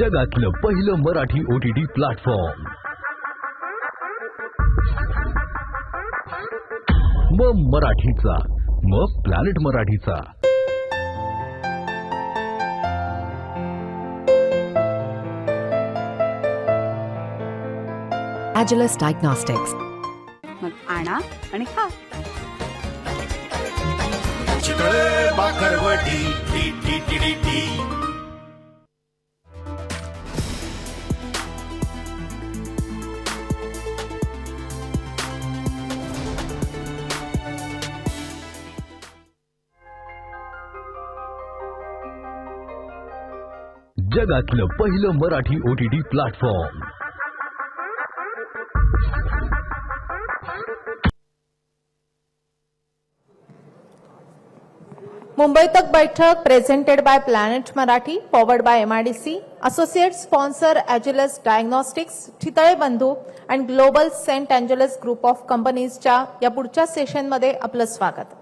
जगातलं पहिलं Marathi O T T platform मग मराठीचा मग प्लॅनेट मराठीचा. Agilus Diagnostics. मग आणा आणि खा. Chitale bakarwadi T T T T जगातलं पहिलं मराठी ओटीटी प्लॅटफॉर्म मुंबई तक बैठक presented by planet Marathi powered by MIDC associate sponsor अॅज्युलस diagnostics Chitale बंधू and global saint Angelus group of कंपनीजच्या या पुढच्या सेशनमध्ये आपलं स्वागत.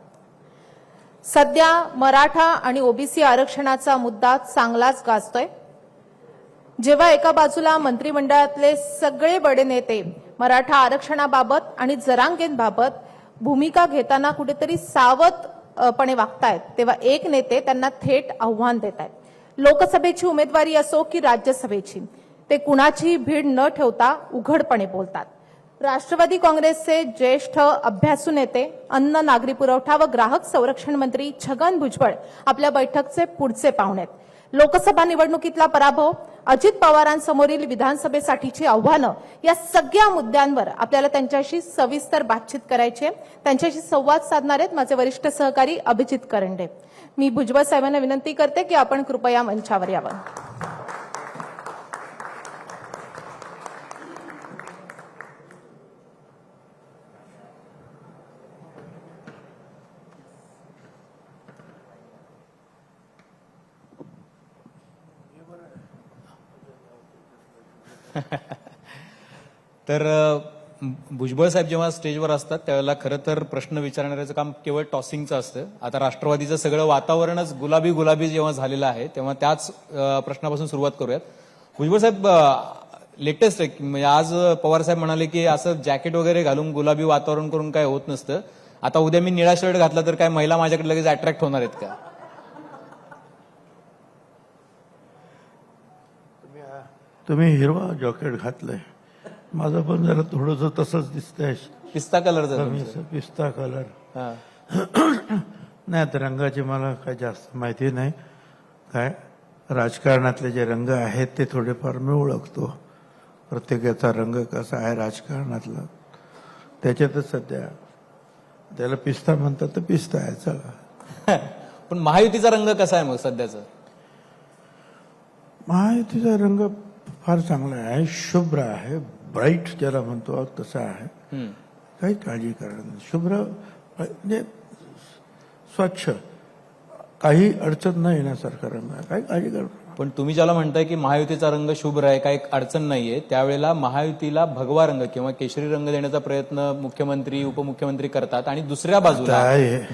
सध्या मराठा आणि ओबीसी आरक्षणाचा मुद्दा चांगलाच गाजतोय. जेव्हा एका बाजूला मंत्रिमंडळातले सगळे बडे नेते मराठा आरक्षणाबाबत आणि जरांगेंबाबत भूमिका घेताना कुठेतरी सावधपणे वागतायत तेव्हा एक नेते त्यांना थेट आव्हान देत आहेत लोकसभेची उमेदवारी असो की राज्यसभेची ते कुणाचीही भीड न ठेवता उघडपणे बोलतात. राष्ट्रवादी काँग्रेसचे ज्येष्ठ अभ्यासू नेते अन्न नागरी पुरवठा व ग्राहक संरक्षण मंत्री छगन भुजबळ आपल्या बैठकचे पुढचे पाहुणे आहेत लोकसभा निवडणुकीतला पराभव अजित पवारांसमोरील विधानसभेसाठीची आव्हानं या सगळ्या मुद्द्यांवर आपल्याला त्यांच्याशी सविस्तर बातचीत करायची आहे. त्यांच्याशी संवाद साधणार आहेत माझे वरिष्ठ सहकारी अभिजित करंडे. मी भुजबळ साहेबांना विनंती करते की आपण कृपया मंचावर यावं. तर भुजबळ साहेब जेव्हा स्टेजवर असतात त्यावेळेला खरं तर प्रश्न विचारणाऱ्याचं काम केवळ टॉसिंगचं असतं. आता राष्ट्रवादीचं सगळं वातावरणच गुलाबी गुलाबी जेव्हा झालेलं आहे तेव्हा त्याच प्रश्नापासून सुरुवात करूयात. भुजबळ साहेब लेटेस्ट आहे म्हणजे आज पवार साहेब म्हणाले की असं जॅकेट वगैरे घालून गुलाबी वातावरण करून काय होत नसतं. आता उद्या मी निळा शर्ट घातला तर काय महिला माझ्याकडे लगेच अट्रॅक्ट होणार आहेत का? तुम्ही हिरवा जॉकेट घातलंय. माझं पण जरा थोडस तसंच दिसतंय. पिस्ता असं पिस्ता कलर हा. नाही आता रंगाची मला काय जास्त माहिती नाही. काय राजकारणातले जे रंग आहेत ते थोडेफार मी ओळखतो. प्रत्येकाचा रंग कसा आहे राजकारणातला. त्याच्यातच सध्या त्याला पिस्ता म्हणतात तर पिस्ता आहे चला. पण महायुतीचा रंग कसा आहे मग सध्याचा? महायुतीचा रंग फार चांगला आहे शुभ्र आहे ब्राईट ज्याला म्हणतो तसा आहे. काही काळजी करणार नाही. शुभ्र म्हणजे स्वच्छ. काही अडचण न येण्यासारखा रंग आहे. काही काळजी करणार पण तुम्ही ज्याला म्हणताय की महायुतीचा रंग शुभ्र आहे काही अडचण नाहीये त्यावेळेला महायुतीला भगवा रंग किंवा केशरी रंग देण्याचा प्रयत्न मुख्यमंत्री उपमुख्यमंत्री करतात. आणि दुसऱ्या बाजूला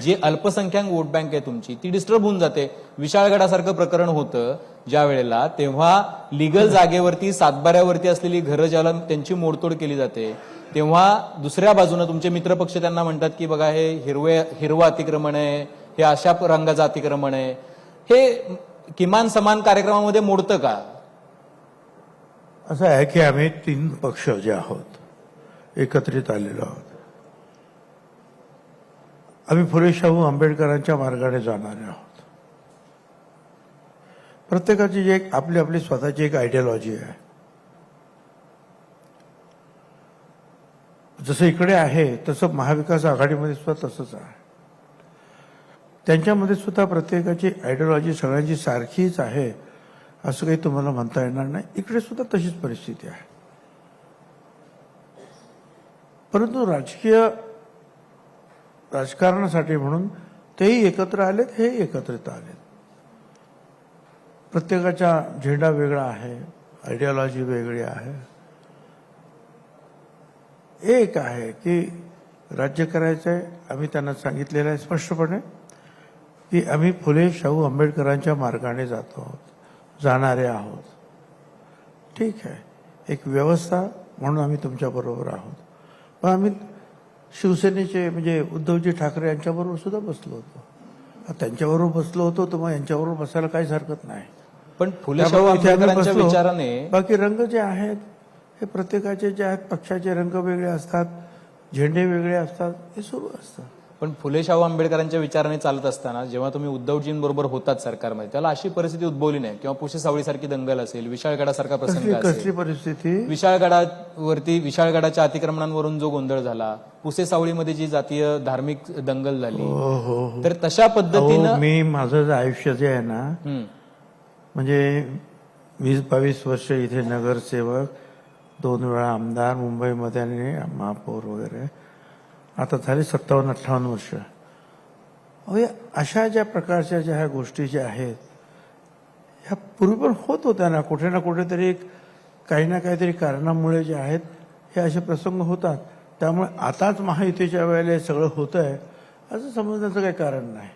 जी अल्पसंख्याक वोट बँक आहे तुमची ती डिस्टर्ब होऊन जाते. विशाळगडासारखं प्रकरण होतं ज्या वेळेला तेव्हा लिगल जागेवरती सातबाऱ्यावरती असलेली घरं ज्याला त्यांची मोडतोड केली जाते तेव्हा दुसऱ्या बाजूनं तुमचे मित्रपक्ष त्यांना म्हणतात की बघा हे हिरवे हिरवं अतिक्रमण आहे हे अशा रंगाचं अतिक्रमण आहे. हे किमान समान कार्यक्रमामध्ये मोडतं का? असं आहे की आम्ही तीन पक्ष जे आहोत एकत्रित आलेलो आहोत. आम्ही फुले शाहू आंबेडकरांच्या मार्गाने जाणारे आहोत. प्रत्येकाची जी एक आपली आपली स्वतःची एक आयडियोलॉजी आहे. जसं इकडे आहे तसं महाविकास आघाडीमध्ये सुद्धा तसंच आहे. त्यांच्यामध्ये सुद्धा प्रत्येकाची आयडियॉलॉजी सगळ्यांची सारखीच आहे असं काही तुम्हाला म्हणता येणार नाही. इकडे सुद्धा तशीच परिस्थिती आहे. परंतु राजकीय राजकारणासाठी म्हणून तेही एकत्र आलेत हे एकत्रित आलेत. प्रत्येकाचा झेंडा वेगळा आहे आयडियोलॉजी वेगळी आहे. एक आहे की राज्य करायचं आहे आम्ही त्यांना सांगितलेलं आहे स्पष्टपणे. की आम्ही फुले शाहू आंबेडकरांच्या मार्गाने जातो आहोत जाणारे आहोत. ठीक आहे. एक व्यवस्था म्हणून आम्ही तुमच्याबरोबर आहोत. पण आम्ही शिवसेनेचे म्हणजे उद्धवजी ठाकरे यांच्याबरोबर सुद्धा बसलो होतो. त्यांच्याबरोबर बसलो होतो तर मग यांच्याबरोबर बसायला काहीच हरकत नाही. पण फुले. विचाराने बाकी रंग जे आहेत हे प्रत्येकाचे जे आहेत पक्षाचे रंग वेगळे असतात झेंडे वेगळे असतात हे सुरू असतं पण फुले शाहू आंबेडकरांच्या विचाराने चालत असताना जेव्हा तुम्ही उद्धवजींबरोबर होतात सरकारमध्ये त्याला अशी परिस्थिती उद्भवली नाही. किंवा पुशे सावळीसारखी दंगल असेल विशाळगडासारखा प्रसंग असेल. परिस्थिती? विशाळगडावरती विशाळगडाच्या अतिक्रमणांवरून जो गोंधळ झाला पुसे सावळीमध्ये जी जातीय धार्मिक दंगल झाली हो हो हो. तर तशा पद्धतीनं मी माझं जे आयुष्य जे आहे ना. म्हणजे वीस बावीस वर्ष इथे नगरसेवक दोन वेळा आमदार मुंबईमध्ये आणि महापौर वगैरे. आता झाली सत्तावन्न अठ्ठावन्न वर्ष. अहो अशा ज्या प्रकारच्या ज्या ह्या गोष्टी ज्या आहेत ह्या पूर्वी पण होत होत्या ना. कुठे ना कुठेतरी एक काही ना काहीतरी कारणामुळे जे आहेत हे असे प्रसंग होतात. त्यामुळे आताच महायुतीच्या वेळेला हे सगळं होतं आहे असं समजण्याचं काही कारण नाही.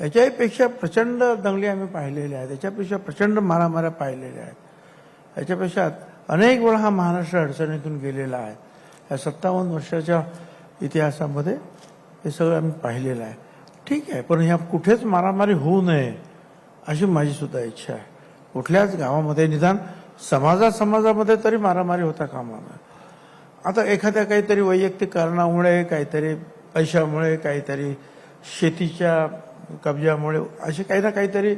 याच्याहीपेक्षा प्रचंड दंगली आम्ही पाहिलेल्या आहेत. याच्यापेक्षा प्रचंड मारामाऱ्या पाहिलेल्या आहेत. याच्यापेक्षा अनेक वेळा हा महाराष्ट्र अडचणीतून गेलेला आहे. या सत्तावन्न वर्षाच्या इतिहासामध्ये हे सगळं आम्ही पाहिलेलं आहे. ठीक आहे पण ह्या कुठेच मारामारी होऊ नये अशी माझी सुद्धा इच्छा आहे. कुठल्याच गावामध्ये निदान समाजा समाजामध्ये तरी मारामारी होता कामा आता एखाद्या काहीतरी वैयक्तिक कारणामुळे काहीतरी पैशामुळे काहीतरी शेतीच्या कब्जामुळे असे काही ना काहीतरी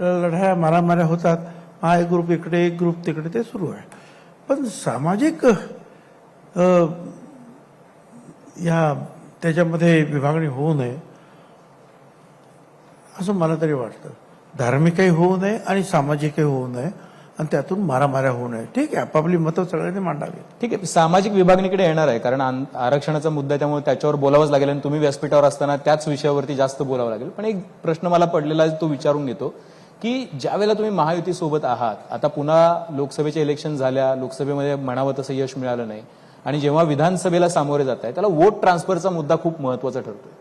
लढाया मारामाऱ्या होतात. हा एक ग्रुप इकडे एक ग्रुप तिकडे ते सुरू आहे. पण सामाजिक या त्याच्यामध्ये विभागणी होऊ नये असं मला तरी वाटतं. धार्मिकही होऊ नये आणि सामाजिकही होऊ नये आणि त्यातून मारामाऱ्या होऊ नये. ठीक आहे आपापली मतं सगळ्यांनी मांडावी ठीक आहे सामाजिक विभागणीकडे येणार आहे कारण आरक्षणाचा मुद्दा त्यामुळे त्याच्यावर बोलावंच लागेल आणि तुम्ही व्यासपीठावर असताना त्याच विषयावरती जास्त बोलावं लागेल. पण एक प्रश्न मला पडलेला आहे तो विचारून घेतो की ज्या वेळेला तुम्ही महायुतीसोबत आहात आता पुन्हा लोकसभेचे इलेक्शन झाल्या लोकसभेमध्ये म्हणावं तसं यश मिळालं नाही आणि जेव्हा विधानसभेला सामोरे जात आहे त्याला वोट ट्रान्सफरचा मुद्दा खूप महत्त्वाचा ठरतोय.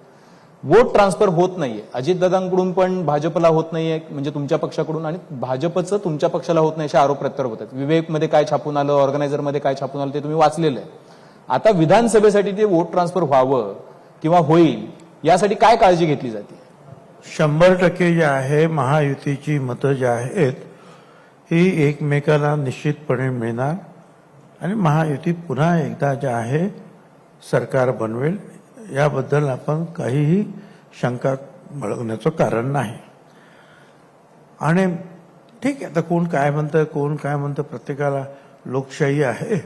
वोट ट्रान्सफर होत नाहीये. अजितदादांकडून पण भाजपला होत नाहीये म्हणजे तुमच्या पक्षाकडून आणि भाजपचं तुमच्या पक्षाला होत नाही असे आरोप प्रत्यारोप होतात. विवेकमध्ये काय छापून आलं ऑर्गनायझरमध्ये काय छापून आलं ते तुम्ही वाचलेलं आहे. आता विधानसभेसाठी ते वोट ट्रान्सफर व्हावं किंवा होईल यासाठी काय काळजी घेतली जाते? शंभर टक्के जे आहे महायुतीची मतं जी आहेत ही एकमेकाला निश्चितपणे मिळणार. आणि महायुती पुन्हा एकदा जे आहे सरकार बनवेल याबद्दल आपण काहीही शंका बाळगण्याचं कारण नाही. आणि ठीक आहे आता कोण काय म्हणतं कोण काय म्हणतं प्रत्येकाला लोकशाही आहे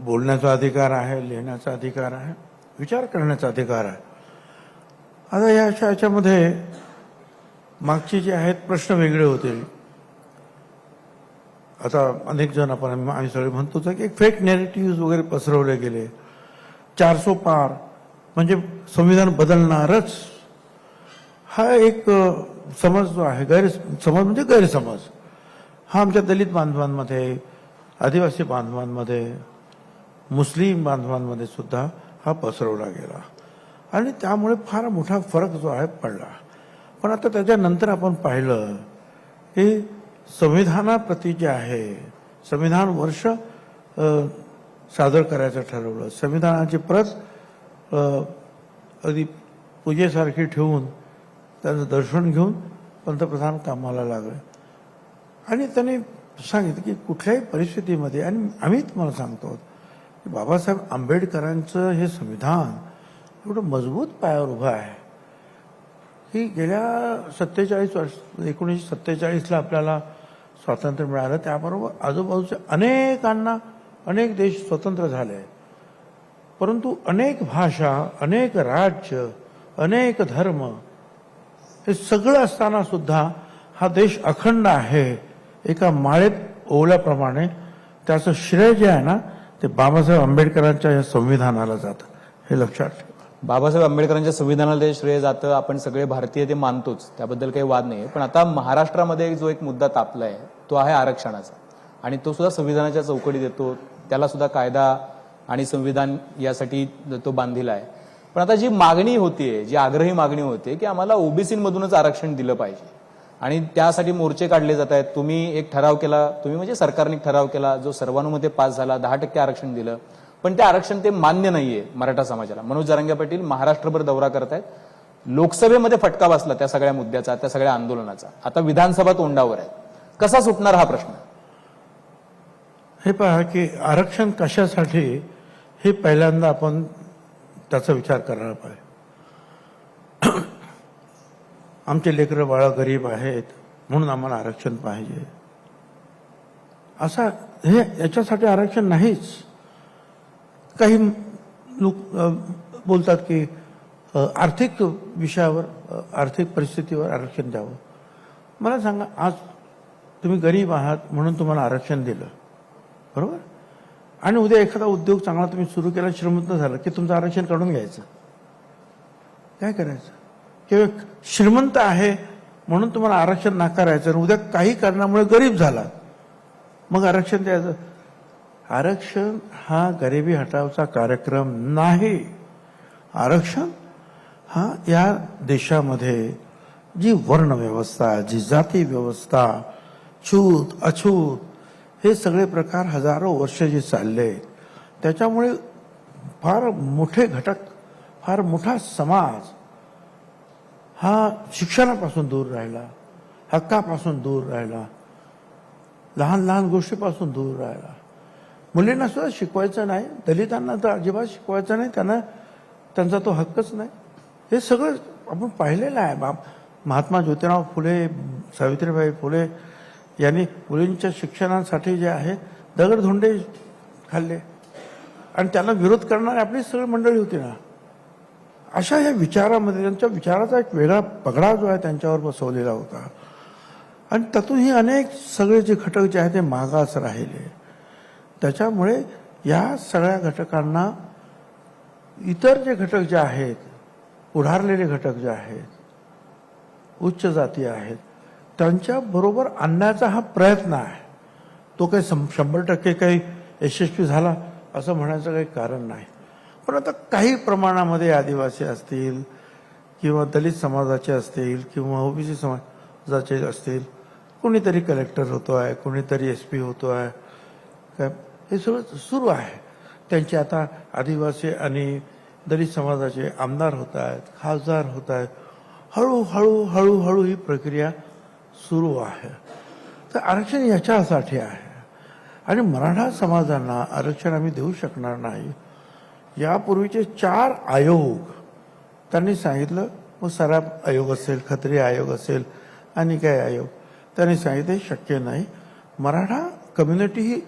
बोलण्याचा अधिकार आहे लिहिण्याचा अधिकार आहे विचार करण्याचा अधिकार आहे. आता या याच्यामध्ये मागचे जे आहेत प्रश्न वेगळे होते आता अनेक जण आपण आम्ही सगळे म्हणतोच की एक फेक नेरेटिव्ह वगैरे पसरवले गेले. चारसो पार म्हणजे संविधान बदलणारच. हा एक समज जो आहे गैर समज म्हणजे गैरसमज. हा आमच्या दलित बांधवांमध्ये आदिवासी बांधवांमध्ये मुस्लिम बांधवांमध्ये सुद्धा हा पसरवला गेला. आणि त्यामुळे फार मोठा फरक जो आहे पडला. पण आता त्याच्यानंतर आपण पाहिलं की संविधानाप्रती जे आहे संविधान वर्ष सादर करायचं ठरवलं. संविधानाची प्रत अगदी पूजेसारखी ठेवून त्यांचं दर्शन घेऊन पंतप्रधान कामाला लागले. आणि त्यांनी सांगितलं की कुठल्याही परिस्थितीमध्ये आणि आम्ही तुम्हाला सांगतो की बाबासाहेब आंबेडकरांचं हे संविधान एवढं मजबूत पायावर उभं आहे. की गेल्या सत्तेचाळीस वर्ष एकोणीसशे सत्तेचाळीसला आपल्याला स्वातंत्र्य मिळालं. त्याबरोबर आजूबाजूच्या अनेकांना अनेक देश स्वतंत्र झाले. परंतु अनेक भाषा अनेक राज्य अनेक धर्म हे सगळं असताना सुद्धा हा देश अखंड आहे. एका माळेत ओवल्याप्रमाणे त्याचं श्रेय जे आहे ना ते बाबासाहेब आंबेडकरांच्या या संविधानाला जातं. हे लक्षात ठेवा. बाबासाहेब आंबेडकरांच्या संविधानाला ते श्रेय जातं आपण सगळे भारतीय ते मानतोच. त्याबद्दल काही वाद नाही पण आता महाराष्ट्रामध्ये जो एक मुद्दा तापला आहे तो आहे आरक्षणाचा. आणि तो सुद्धा संविधानाच्या चौकटीत येतो त्याला सुद्धा कायदा आणि संविधान यासाठी तो बांधिला आहे पण आता जी मागणी होतीये जी आग्रही मागणी होते की आम्हाला ओबीसीमधूनच आरक्षण दिलं पाहिजे. आणि त्यासाठी मोर्चे काढले जात आहेत. तुम्ही एक ठराव केला. तुम्ही म्हणजे सरकारने ठराव केला. जो सर्वानुमते पास झाला दहा टक्के आरक्षण दिलं. पण ते आरक्षण ते मान्य नाहीये मराठा समाजाला. मनोज जरांगे पाटील महाराष्ट्रभर दौरा करत आहेत लोकसभेमध्ये फटका बसला त्या सगळ्या मुद्द्याचा त्या सगळ्या आंदोलनाचा. आता विधानसभा तोंडावर आहे. कसा सुटणार हा प्रश्न? हे पहा की आरक्षण कशासाठी हे पहिल्यांदा आपण त्याचा विचार करायला पाहिजे. आमचे लेकरं बाळं गरीब आहेत म्हणून आम्हाला आरक्षण पाहिजे. असा हे याच्यासाठी आरक्षण नाहीच. काही लोक बोलतात की आर्थिक विषयावर आर्थिक परिस्थितीवर आरक्षण द्यावं. मला सांगा आज तुम्ही गरीब आहात म्हणून तुम्हाला आरक्षण दिलं. बरोबर? आणि उद्या एखादा उद्योग चांगला तुम्ही सुरू केला श्रीमंत झाला की तुमचं आरक्षण काढून घ्यायचं? काय करायचं? किंवा श्रीमंत आहे म्हणून तुम्हाला आरक्षण नाकारायचं आणि उद्या काही कारणामुळे गरीब झाला मग आरक्षण द्यायचं. आरक्षण हा गरिबी हटावचा कार्यक्रम नाही. आरक्षण हा या देशामध्ये जी वर्ण व्यवस्था जी जाती व्यवस्था छूत अछूत हे सगळे प्रकार हजारो वर्ष जे चालले आहेत, त्याच्यामुळे फार मोठे घटक फार मोठा समाज हा शिक्षणापासून दूर राहिला हक्कापासून दूर राहिला लहान लहान गोष्टीपासून दूर राहिला. मुलींना सुद्धा शिकवायचं नाही दलितांना तर अजिबात शिकवायचं नाही त्यांना त्यांचा तो हक्कच नाही. हे सगळं आपण पाहिलेलं आहे. बा महात्मा ज्योतिराव फुले सावित्रीबाई फुले यांनी मुलींच्या शिक्षणासाठी जे आहे दगडधोंडे खाल्ले. आणि त्याला विरोध करणारी आपली सगळी मंडळी होती ना. अशा या विचारामध्ये त्यांच्या विचाराचा एक वेगळा पगडा जो आहे त्यांच्यावर बसवलेला होता. आणि त्यातूनही अनेक सगळे जे घटक जे आहेत ते मागास राहिले. त्याच्यामुळे या सगळ्या घटकांना इतर जे घटक जे आहेत पुढारलेले घटक जे आहेत उच्च जाती आहेत त्यांच्याबरोबर आणण्याचा हा प्रयत्न आहे. तो काही सं- शंभर टक्के काही यशस्वी झाला असं म्हणायचं काही कारण नाही. पण आता काही प्रमाणामध्ये आदिवासी असतील किंवा दलित समाजाचे असतील किंवा ओबीसी समाजाचे असतील कोणीतरी कलेक्टर होतो आहे कोणीतरी एस पी होतो आहे काय हे सगळं सुरू आहे. त्यांचे आता आदिवासी आणि दलित समाजाचे आमदार होत आहेत खासदार होत आहेत. हळूहळू हळूहळू ही प्रक्रिया सुरू आहे. तर आरक्षण याच्यासाठी आहे. आणि मराठा समाजांना आरक्षण आम्ही देऊ शकणार नाही. यापूर्वीचे चार आयोग त्यांनी सांगितलं मग सराफ आयोग असेल खत्री आयोग असेल आणि काय आयोग त्यांनी सांगितलं शक्य नाही. मराठा कम्युनिटी ही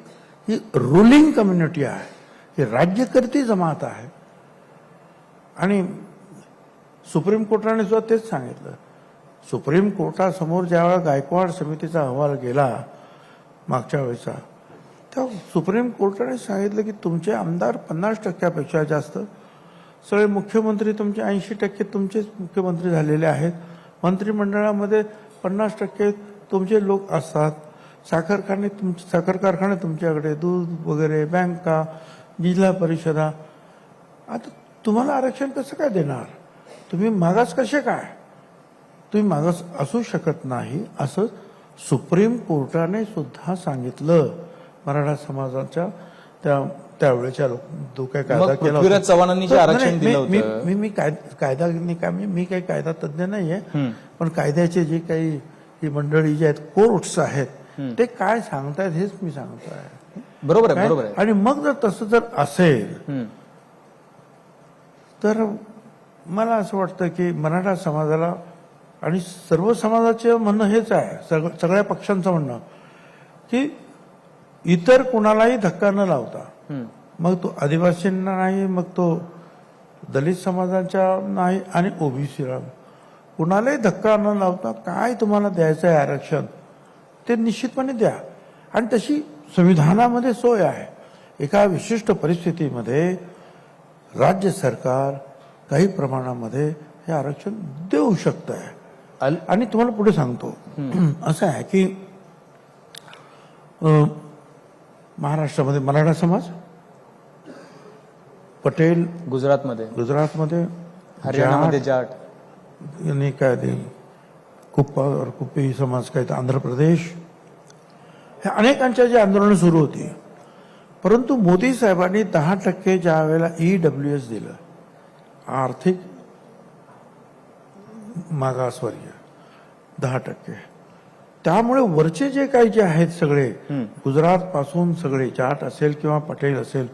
ही रुलिंग कम्युनिटी आहे. ही राज्यकर्ती जमात आहे. आणि सुप्रीम कोर्टाने सुद्धा तेच सांगितलं. सुप्रीम कोर्टासमोर ज्यावेळेला गायकवाड समितीचा अहवाल गेला मागच्या वेळेचा तेव्हा सुप्रीम कोर्टाने सांगितलं की तुमचे आमदार पन्नास टक्क्यापेक्षा जास्त सगळे मुख्यमंत्री तुमचे ऐंशी टक्के तुमचेच मुख्यमंत्री झालेले आहेत मंत्रिमंडळामध्ये पन्नास टक्के तुमचे लोक असतात. साखर कारखाने तुम साखर कारखाने तुमच्याकडे दूध वगैरे बँका जिल्हा परिषदा. आता तुम्हाला आरक्षण कसं काय देणार? तुम्ही मागास कसे काय? तुम्ही मागास असू शकत नाही असं सुप्रीम कोर्टाने सुद्धा सांगितलं. मराठा समाजाच्या त्या त्यावेळेच्या जो काही कायदा केला चव्हाणांनी आरक्षण दिलं मी- मी कायदा कायदा नाही का मी मी काही कायदा तज्ज्ञ नाहीये पण कायद्याचे जे काही ही मंडळी जी आहेत कोर्ट्स आहेत ते काय सांगतायत हेच मी सांगतोय बरोबर आहे? बरोबर आहे आणि मग जर तसं जर असेल. तर मला असं वाटतं की मराठा समाजाला आणि सर्व समाजाचे म्हणणं हेच आहे सग- सगळ्या पक्षांचं म्हणणं की इतर कुणालाही धक्का न लावता. मग तो आदिवासींना नाही मग तो दलित समाजाच्या नाही आणि ओबीसीला कुणालाही धक्का न लावता काय तुम्हाला द्यायचं आहे आरक्षण ते निश्चितपणे द्या. आणि तशी संविधानामध्ये सोय आहे. एका विशिष्ट परिस्थितीमध्ये राज्य सरकार काही प्रमाणामध्ये हे आरक्षण देऊ शकत आहे आणि तुम्हाला पुढे सांगतो. असं आहे की महाराष्ट्रामध्ये मराठा समाज पटेल गुजरातमध्ये. गुजरातमध्ये हरियाणामध्ये जाट जाट. यांनी काय ते कुप्पा और कुप्पी समाज तर आंध्र प्रदेश। हे अनेकांच्या जी आंदोलनं सुरू होती परंतु मोदी साहेबांनी दहा टक्के ज्या वेळेला ई डब्ल्यू एस दिलं आर्थिक मागासवर्गीय दहा टक्के. त्यामुळे वरचे जे काही जे आहेत सगळे गुजरात पासून सगळे जाट असेल किंवा पटेल असेल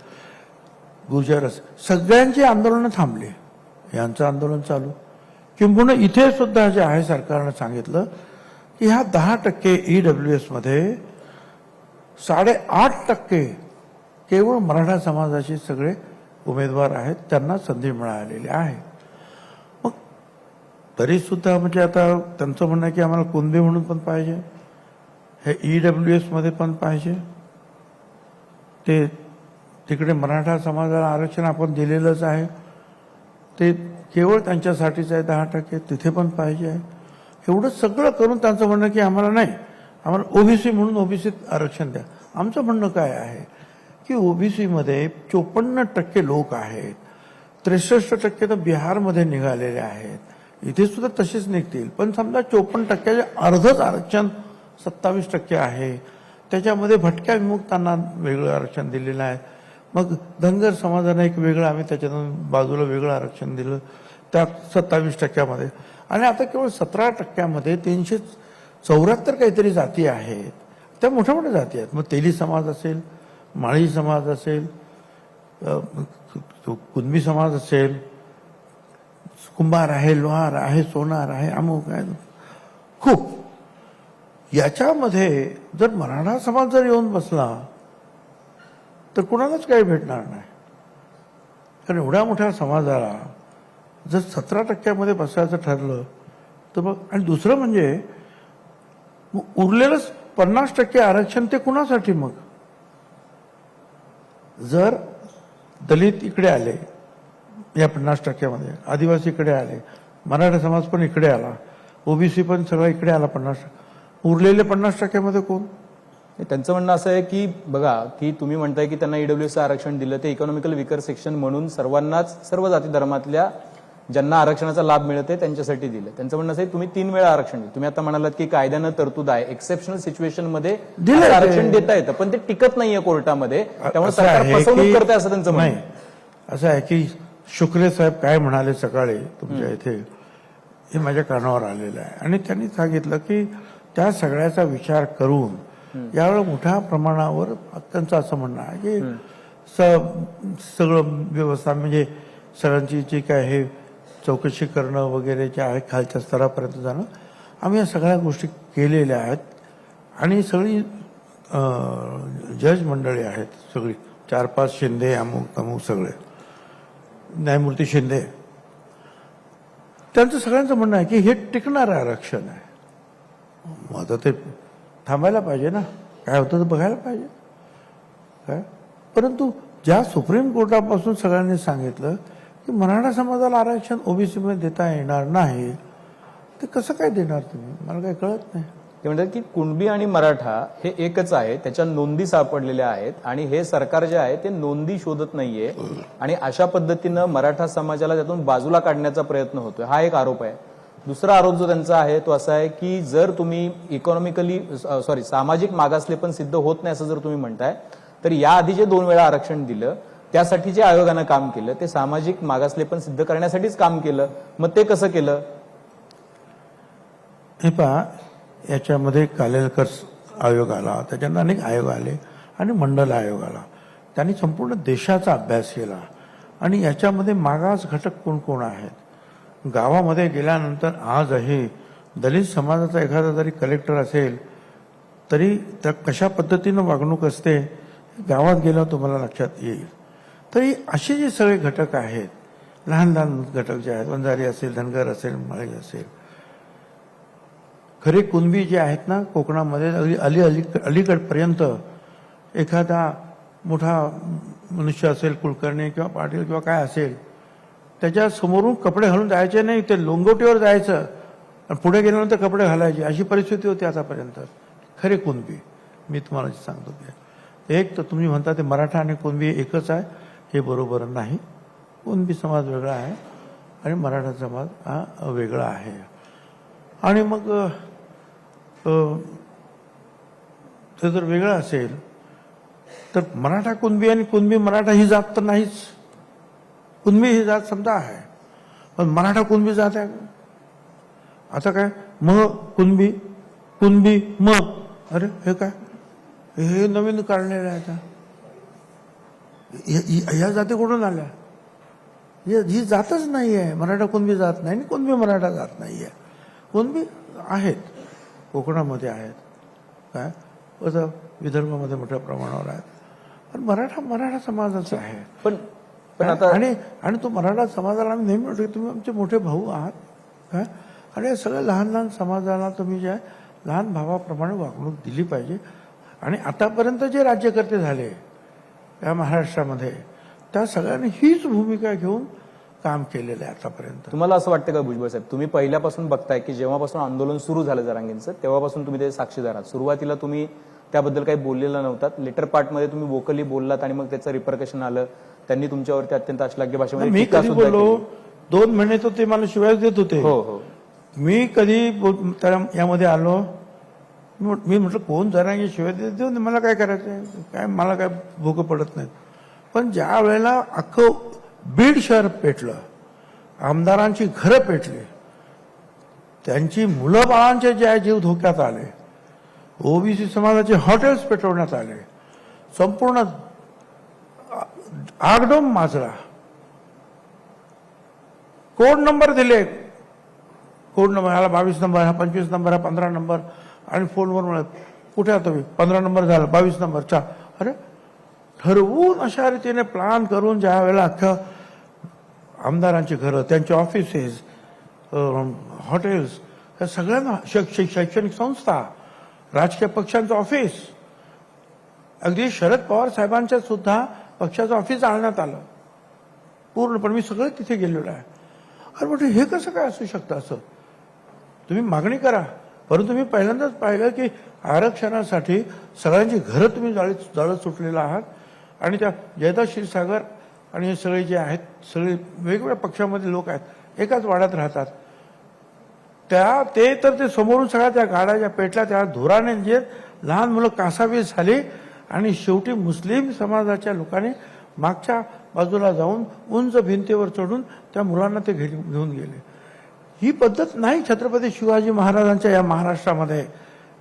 गुजर असेल सगळ्यांची आंदोलनं थांबली. यांचं आंदोलन चालू. किंबहुना इथे सुद्धा जे आहे सरकारनं सांगितलं की ह्या दहा टक्के ई डब्ल्यू एसमध्ये साडेआठ टक्के केवळ मराठा समाजाचे सगळे उमेदवार आहेत त्यांना संधी मिळालेली आहे. मग तरीसुद्धा म्हणजे आता त्यांचं म्हणणं आहे की आम्हाला कुंदी म्हणून पण पाहिजे हे ई डब्ल्यू एसमध्ये पण पाहिजे. ते तिकडे मराठा समाजाला आरक्षण आपण दिलेलंच आहे. ते केवळ त्यांच्यासाठीच आहे दहा टक्के तिथे पण पाहिजे आहे. एवढं सगळं करून त्यांचं म्हणणं की आम्हाला नाही आम्हाला ओबीसी म्हणून ओबीसीत आरक्षण द्या. आमचं म्हणणं काय आहे? की ओबीसीमध्ये चोपन्न टक्के लोक आहेत. त्रेसष्ट टक्के तर बिहारमध्ये निघालेले आहेत. इथे सुद्धा तसेच निघतील. पण समजा चोपन्न टक्क्याचे अर्धच आरक्षण सत्तावीस टक्के आहे. त्याच्यामध्ये भटक्या विमुक्तांना वेगळं आरक्षण दिलेलं आहे. मग धनगर समाजाने एक वेगळं आम्ही त्याच्यातून बाजूला वेगळं आरक्षण दिलं. त्या सत्तावीस टक्क्यामध्ये. आणि आता केवळ सतरा टक्क्यामध्ये तीनशे चौऱ्याहत्तर काहीतरी जाती आहेत. त्या मोठ्या मोठ्या जाती आहेत. मग तेली समाज असेल माळी समाज असेल कुणबी समाज असेल कुंभार आहे लोहार आहे सोनार आहे अमुक आहे. खूप. याच्यामध्ये जर मराठा समाज जर येऊन बसला तर कुणालाच काही भेटणार नाही. कारण एवढ्या मोठ्या समाजाला जर सतरा टक्क्यामध्ये बसायचं ठरलं तर मग आणि दुसरं म्हणजे उरलेलंच पन्नास टक्के आरक्षण ते कुणासाठी मग? जर दलित इकडे आले या पन्नास टक्क्यामध्ये आदिवासी इकडे आले मराठा समाज पण इकडे आला ओबीसी पण सगळा इकडे आला पन्नास उरलेले पन्नास टक्क्यामध्ये कोण? त्यांचं म्हणणं असं आहे की बघा की तुम्ही म्हणताय की त्यांना ईडब्ल्यूचं आरक्षण दिलं ते इकॉनॉमिकल विकर सेक्शन म्हणून सर्वांनाच सर्व जाती धर्मातल्या ज्यांना आरक्षणाचा लाभ मिळते त्यांच्यासाठी दिलं. त्यांचं म्हणणं असं आहे तुम्ही तीन वेळा आरक्षण दिलं. तुम्ही आता म्हणालात की कायद्यानं तरतूद आहे. एक्सेप्शनल सिच्युएशनमध्ये. आरक्षण देता येतं पण ते टिकत नाहीये कोर्टामध्ये. त्यामुळे सरकार आहे फसवणूक करते असं त्यांचं म्हणणं आहे. असं आहे की शुक्रे साहेब काय म्हणाले सकाळी तुमच्या इथे हे माझ्या कानावर आलेलं आहे. आणि त्यांनी सांगितलं की त्या सगळ्याचा विचार करून यावेळी मोठ्या प्रमाणावर त्यांचं असं म्हणणं आहे की स- सगळं व्यवस्था म्हणजे सगळ्यांची जी काय हे चौकशी करणं वगैरे जे आहे खालच्या स्तरापर्यंत जाणं आम्ही या सगळ्या गोष्टी केलेल्या आहेत. आणि सगळी जज मंडळी आहेत सगळी. चार पाच शिंदे अमुक तमुक सगळे. न्यायमूर्ती शिंदे. त्यांचं सगळ्यांचं म्हणणं आहे की हे टिकणारं आरक्षण आहे. मग आता ते थांबायला पाहिजे ना? काय होतं तर बघायला पाहिजे. काय? परंतु ज्या सुप्रीम कोर्टापासून सगळ्यांनी सांगितलं की मराठा समाजाला आरक्षण ओबीसीमध्ये देता येणार नाही ते कसं काय देणार तुम्ही? मला काही कळत नाही. ते म्हणतात की कुणबी आणि मराठा हे एकच आहे त्याच्या नोंदी सापडलेल्या आहेत आणि हे सरकार जे आहे ते नोंदी शोधत नाहीये. आणि अशा पद्धतीनं मराठा समाजाला त्यातून बाजूला काढण्याचा प्रयत्न होतोय. हा एक आरोप आहे. दुसरा आरोप जो त्यांचा आहे तो असा आहे की जर तुम्ही इकॉनॉमिकली सॉरी सामाजिक मागासले पण सिद्ध होत नाही असं जर तुम्ही म्हणताय तर याआधी जे दोन वेळा आरक्षण दिलं त्यासाठी जे आयोगानं काम केलं ते सामाजिक मागासले पण सिद्ध करण्यासाठीच काम केलं. मग ते कसं केलं? हे पहा याच्यामध्ये कालेलकर आयोग आला त्याच्यानंतर अनेक आयोग आले आणि मंडल आयोग आला. त्यांनी संपूर्ण देशाचा अभ्यास केला. आणि याच्यामध्ये मागास घटक कोण कोण आहेत? गावामध्ये गेल्यानंतर आजही दलित समाजाचा एखादा जरी कलेक्टर असेल तरी त्या कशा पद्धतीनं वागणूक असते गावात गेल्यावर तुम्हाला लक्षात येईल. तरी असे जे सगळे घटक आहेत लहान लहान घटक जे आहेत वंजारी असेल धनगर असेल माळी असेल खरे कुणबी जे आहेत ना कोकणामध्ये अगदी अली अली अलीकडपर्यंत एखादा मोठा मनुष्य असेल कुलकर्णी किंवा पाटील किंवा काय असेल त्याच्या समोरून कपडे घालून जायचे नाही ते लोंगोटीवर जायचं. आणि पुढे गेल्यानंतर कपडे घालायचे. अशी परिस्थिती होती आतापर्यंत. खरे कुणबी? मी तुम्हाला सांगतो ते. एक तर तुम्ही म्हणता ते मराठा आणि कुणबी एकच आहे. हे बरोबर नाही. कुणबी समाज वेगळा आहे आणि मराठा समाज हा वेगळा आहे. आणि मग ते जर वेगळं असेल तर मराठा कुणबी आणि कुणबी मराठा ही जात तर नाहीच. कुणबी ही जात समजा आहे पण मराठा कुणबी जात आहे आता काय म कुणबी कुणबी म। अरे हे काय हे नवीन काढलेलं आहे आता ह्या- जाती कुठून आल्या? ही जातच नाही आहे. मराठा कुणबी जात नाही आणि कुणबी मराठा जात नाही आहे. कुणबी आहेत. कोकणामध्ये आहेत. काय? असं विदर्भामध्ये मोठ्या प्रमाणावर आहेत. पण मराठा मराठा समाजाचा आहे. पण पण आता आणि आणि तो मराठा समाजाला आम्ही नेहमी म्हणतो की तुम्ही आमचे मोठे भाऊ आहात. काय आणि या सगळ्या लहान लहान समाजाला तुम्ही जे लहान भावाप्रमाणे वागणूक दिली पाहिजे. आणि आतापर्यंत जे राज्यकर्ते झाले या महाराष्ट्रामध्ये त्या सगळ्यांनी हीच भूमिका घेऊन काम केलेलं आहे आतापर्यंत. तुम्हाला असं वाटतं का भुजबळ साहेब? तुम्ही पहिल्यापासून बघताय की जेव्हापासून आंदोलन सुरू झालं जरांगींचं तेव्हापासून तुम्ही ते साक्षीदार आहात. सुरुवातीला तुम्ही त्याबद्दल काही बोललेलं नव्हतात. लेटर पार्टमध्ये तुम्ही वोकली बोललात आणि मग त्याचं रिपरकशन आलं. त्यांनी तुमच्यावरती अत्यंत अश्लाघ्य भाषेमध्ये मी टीका कधी सुद्धा बोललो केली. दोन महिने तर ते मला शिवाय देत होते. हो हो. मी कधी यामध्ये आलो. मी म्हट- मी म्हटलं कोण जरा शिवाय देत देऊ दे, मला काय करायचं काय मला काय भूक पडत नाही पण ज्या वेळेला अख्खं बीड शहर पेटलं आमदारांची घरं पेटली त्यांची मुलं बाळांचे जे आहे जीव धोक्यात आले ओबीसी समाजाचे हॉटेल्स पेटवण्यात आले संपूर्ण आगडोम माजरा. कोड नंबर दिले. कोड नंबर ह्याला बावीस नंबर हा पंचवीस नंबर हा पंधरा नंबर आणि फोनवर म्हणत कुठे आहात तुम्ही? पंधरा नंबर झाला बावीस नंबर. चा. अरे ठरवून अशा रीतीने प्लॅन करून ज्या वेळेला अख्ख्या आमदारांची घरं त्यांचे ऑफिसेस हॉटेल्स या सगळ्यांना शैक्षणिक शैक्षणिक संस्था राजकीय पक्षांचं ऑफिस अगदी शरद पवार साहेबांच्या सुद्धा पक्षाचं ऑफिस आणण्यात आलं. पूर्णपणे मी सगळं तिथे गेलेलो आहे. अरे म्हटलं हे कसं काय असू शकतं असं? तुम्ही मागणी करा. परंतु मी पहिल्यांदाच पाहिलं की आरक्षणासाठी सगळ्यांची घरं तुम्ही जाळी जाळत सुटलेला आहात. आणि त्या जयदा क्षीरसागर आणि हे सगळे जे आहेत सगळे वेगवेगळ्या पक्षामध्ये लोक आहेत एकाच वाड्यात राहतात. त्या ते तर ते समोरून सगळ्या त्या गाड्या ज्या पेटल्या त्या धुराने जे लहान मुलं कासावीस झाली आणि शेवटी मुस्लिम समाजाच्या लोकांनी मागच्या बाजूला जाऊन उंच भिंतीवर चढून त्या मुलांना ते घेऊन घेऊन गेले. ही पद्धत नाही छत्रपती शिवाजी महाराजांच्या या महाराष्ट्रामध्ये.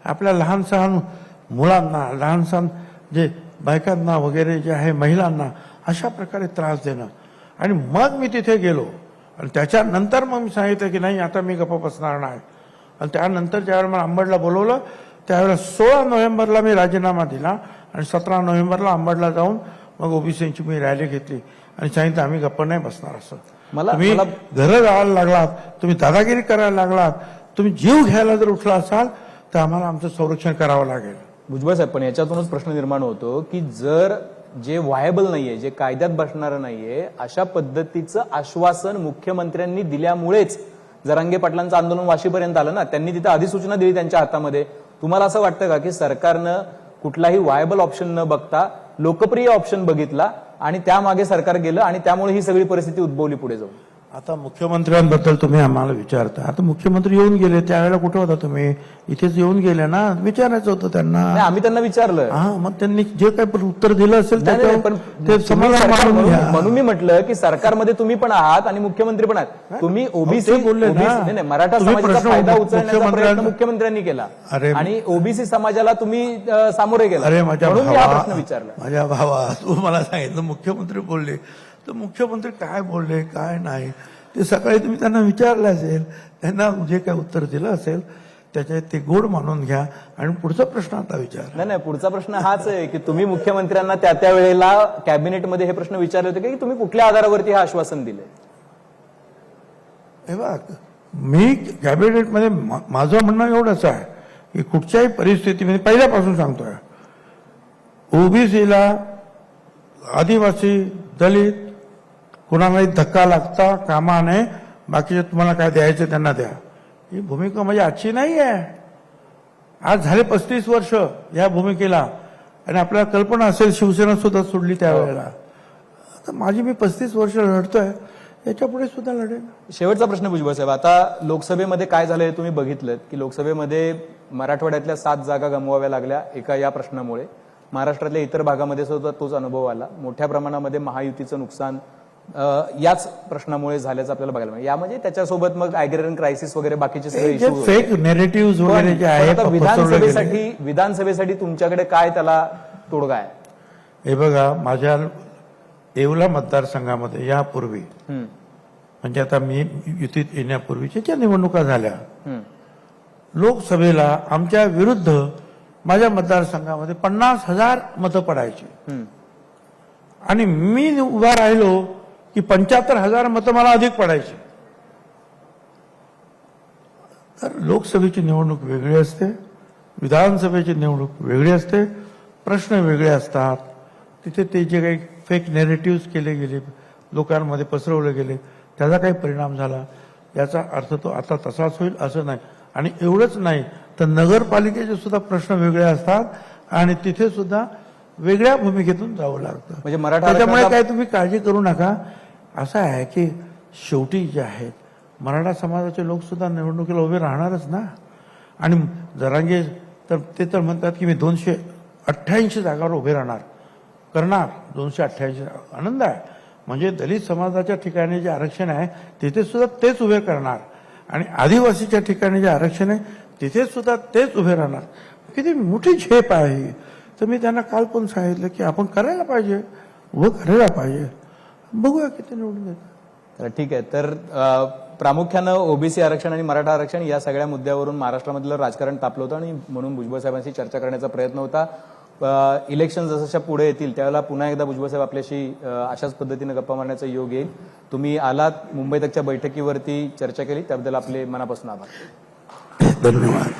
आपल्या लहान सहान मुलांना लहान सहान जे बायकांना वगैरे जे आहे महिलांना अशा प्रकारे त्रास देणं. आणि मग मी तिथे गेलो. आणि त्याच्यानंतर मग मी सांगितलं की नाही आता मी गप्प बसणार नाही. आणि त्यानंतर ज्यावेळेला मला अंबडला बोलवलं त्यावेळेला सोळा नोव्हेंबरला मी राजीनामा दिला. आणि सतरा नोव्हेंबरला अंबडला जाऊन मग ओबीसीची मी रॅली घेतली. आणि सांगितलं आम्ही गप्प नाही बसणार असं. मला- तुम्ही घरं जाळायला लागलात तुम्ही दादागिरी करायला लागलात तुम्ही जीव घ्यायला जर उठला असाल तर आम्हाला आमचं संरक्षण करावं लागेल. भुजबळ साहेब पण याच्यातूनच प्रश्न निर्माण होतो की जर जे व्हायबल नाहीये जे कायद्यात बसणारं नाहीये अशा पद्धतीचं आश्वासन मुख्यमंत्र्यांनी दिल्यामुळेच जरांगे पाटलांचं आंदोलन वाशीपर्यंत आलं ना त्यांनी तिथे अधिसूचना दिली त्यांच्या हातामध्ये. तुम्हाला असं वाटतं का की सरकारनं कुठलाही वायबल ऑप्शन न बघता लोकप्रिय ऑप्शन बघितला आणि त्यामागे सरकार गेलं आणि त्यामुळे ही सगळी परिस्थिती उद्भवली पुढे जाऊन. आता मुख्यमंत्र्यांबद्दल तुम्ही आम्हाला विचारता. आता मुख्यमंत्री येऊन गेले त्यावेळेला कुठे होता तुम्ही? इथेच येऊन गेले ना? विचारायचं होतं त्यांना. नाही, आम्ही त्यांना विचारलं. हा मग त्यांनी जे काही उत्तर दिलं असेल नाही, नाही, ते तुम्ही समाधान सरकार मानून म्हणून मी म्हटलं की सरकारमध्ये तुम्ही पण आहात आणि मुख्यमंत्री पण आहात. तुम्ही ओबीसी ते बोलले ना. नाही नाही, मराठा तुम्ही समाजाचा प्रश्न फायदा उचलण्याचा प्रयत्न मुख्यमंत्र्यांना- मुख्यमंत्र्यांनी केला. अरे- आणि ओबीसी समाजाला तुम्ही अ, सामोरे गेला. अरे माझ्या म्हणून मी हा भावा प्रश्न विचारला. माझ्या भावा तू मला सांगितलं मुख्यमंत्री बोलले. तर मुख्यमंत्री काय बोलले काय नाही. ते सकाळी तुम्ही त्यांना विचारलं असेल त्यांना जे काय उत्तर दिलं असेल त्याच्यात ते गोड मानून घ्या आणि पुढचा प्रश्न आता विचार. नाही नाही पुढचा प्रश्न हाच आहे की तुम्ही मुख्यमंत्र्यांना त्या त्या वेळेला कॅबिनेटमध्ये हे प्रश्न विचारले होते की तुम्ही कुठल्या आधारावरती हे आश्वासन दिले? हे बघ मी कॅबिनेटमध्ये माझं म्हणणं एवढंच आहे की कुठच्याही परिस्थितीमध्ये पहिल्यापासून सांगतोय. ओबीसीला आदिवासी दलित कुणालाही धक्का लागता कामा नये बाकीचे तुम्हाला काय द्यायचे त्यांना द्या. ही भूमिका म्हणजे आजची नाही आहे. आज झाले पस्तीस वर्ष या भूमिकेला. आणि आपल्याला कल्पना असेल शिवसेना सुद्धा सोडली त्यावेळेला आता माझी मी पस्तीस वर्ष लढतोय याच्यापुढे सुद्धा लढेल शेवटचा प्रश्न भुजबळ साहेब आता लोकसभेमध्ये काय झालं हे तुम्ही बघितलं की लोकसभेमध्ये मराठवाड्यातल्या सात जागा गमवाव्या लागल्या एका या प्रश्नामुळे. महाराष्ट्रातल्या इतर भागामध्ये सुद्धा तोच अनुभव आला. मोठ्या प्रमाणामध्ये महायुतीचं नुकसान याच प्रश्नामुळे झाल्याचं आपल्याला बघायला मिळालं यामध्ये त्याच्यासोबत मग आयग्रेरियन क्रायसिस वगैरे बाकीचे सगळे इश्यू फेक नेरेटिव्ह वगैरे जे आहेत. विधानसभेसाठी विधानसभेसाठी तुमच्याकडे काय त्याला तोडगा आहे हे बघा माझ्या येवला मतदारसंघामध्ये यापूर्वी म्हणजे आता मी युतीत येण्यापूर्वीच्या ज्या निवडणुका झाल्या. लोकसभेला आमच्या विरुद्ध माझ्या मतदारसंघामध्ये पन्नास हजार मतं पडायची. आणि मी उभा राहिलो की पंच्याहत्तर हजार मतं मला अधिक पडायची. तर लोकसभेची निवडणूक वेगळी असते विधानसभेची निवडणूक वेगळी असते प्रश्न वेगळे असतात. तिथे ते जे काही फेक नेरेटिव्ह केले गेले लोकांमध्ये पसरवले गेले त्याचा काही परिणाम झाला. याचा अर्थ तो आता तसाच होईल असं नाही. आणि एवढंच नाही तर नगरपालिकेचे सुद्धा प्रश्न वेगळे असतात आणि तिथे सुद्धा वेगळ्या भूमिकेतून जावं लागतं. म्हणजे मराठा त्याच्यामुळे काय तुम्ही काळजी करू नका. असं आहे की शेवटी जे आहेत मराठा समाजाचे लोक सुद्धा निवडणुकीला उभे राहणारच ना. आणि जरांगे तर ते तर म्हणतात की मी दोनशे अठ्ठ्याऐंशी जागावर उभे राहणार. करणार. दोनशे अठ्ठ्याऐंशी. आनंद आहे. म्हणजे दलित समाजाच्या ठिकाणी जे आरक्षण आहे तिथे सुद्धा तेच उभे करणार. आणि आदिवासीच्या ठिकाणी जे आरक्षण आहे तिथे सुद्धा तेच उभे राहणार. किती मोठी झेप आहे तर मी त्यांना काल पण सांगितलं की आपण करायला पाहिजे उभं करायला पाहिजे. बघूया किती निवडून येतात. तर ठीक आहे. तर प्रामुख्यानं ओबीसी आरक्षण आणि मराठा आरक्षण या सगळ्या मुद्द्यावरून महाराष्ट्रामधलं राजकारण तापलं होतं आणि म्हणून भुजबळ साहेबांशी चर्चा करण्याचा प्रयत्न होता. इलेक्शन जसं पुढे येतील त्यावेळेला पुन्हा एकदा भुजबळ साहेब आपल्याशी अशाच पद्धतीनं गप्पा मारण्याचा योग येईल. तुम्ही आलात मुंबई तकच्या बैठकीवरती चर्चा केली त्याबद्दल आपले मनापासून आभार. धन्यवाद.